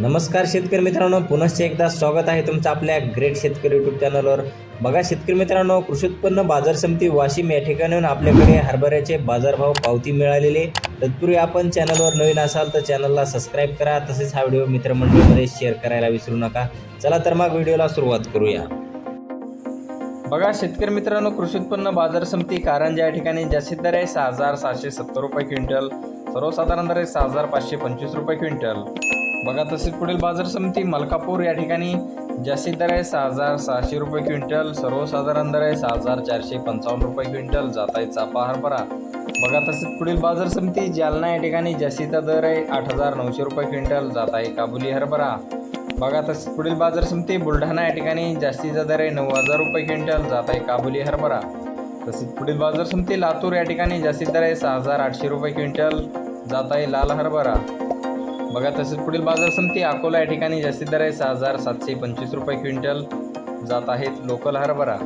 नमस्कार शेतकरी मित्रांनो पुनश्च एकदा स्वागत आहे तुमचं आपल्या ग्रेट शेतकरी यूट्यूब चॅनलवर बघा शेतकरी मित्रांनो कृषी उत्पन्न बाजार समिती वाशिम या ठिकाणाहून आपल्याकडे हरभऱ्याचे बाजारभाव पावती मिळालेले तत्पूर्वी आपण चॅनलवर नवीन असाल तर चॅनलला सबस्क्राईब करा तसेच हा व्हिडिओ मित्रमंडळीमध्ये शेअर करायला विसरू नका. चला तर मग व्हिडिओला सुरुवात करूया. बघा शेतकरी मित्रांनो कृषी उत्पन्न बाजार समिती कारंजा या ठिकाणी जास्तीत दर आहे सहा हजार सहाशे सत्तर रुपये क्विंटल सर्वसाधारण दर आहे सहा हजार पाचशे पंचवीस रुपये क्विंटल. बघा तसेच पुढील बाजार समिती मलकापूर या ठिकाणी जास्तीत दर आहे सहा हजार सहाशे रुपये क्विंटल सर्वसाधारण दर आहे सहा हजार चारशे पंचावन्न रुपये क्विंटल जाताय चापा हरभरा. बघा तसेच पुढील बाजार समिती जालना या ठिकाणी जास्तीचा दर आहे आठ हजार नऊशे रुपये क्विंटल जात आहे काबुली हरभरा. बघा तसेच पुढील बाजार समिती बुलढाणा या ठिकाणी जास्तीचा दर आहे नऊ हजार रुपये क्विंटल जात आहे काबुली हरभरा. तसेच पुढील बाजार समिती लातूर या ठिकाणी जास्तीत दर आहे सहा हजार आठशे रुपये क्विंटल जात आहे लाल हरभरा. बघा तसेच पुढील बाजार समिती अकोला या ठिकाणी जास्तीत दर आहे. सहा हजार सातशे पंचवीस रुपये क्विंटल जात आहेत. लोकल हरभरा.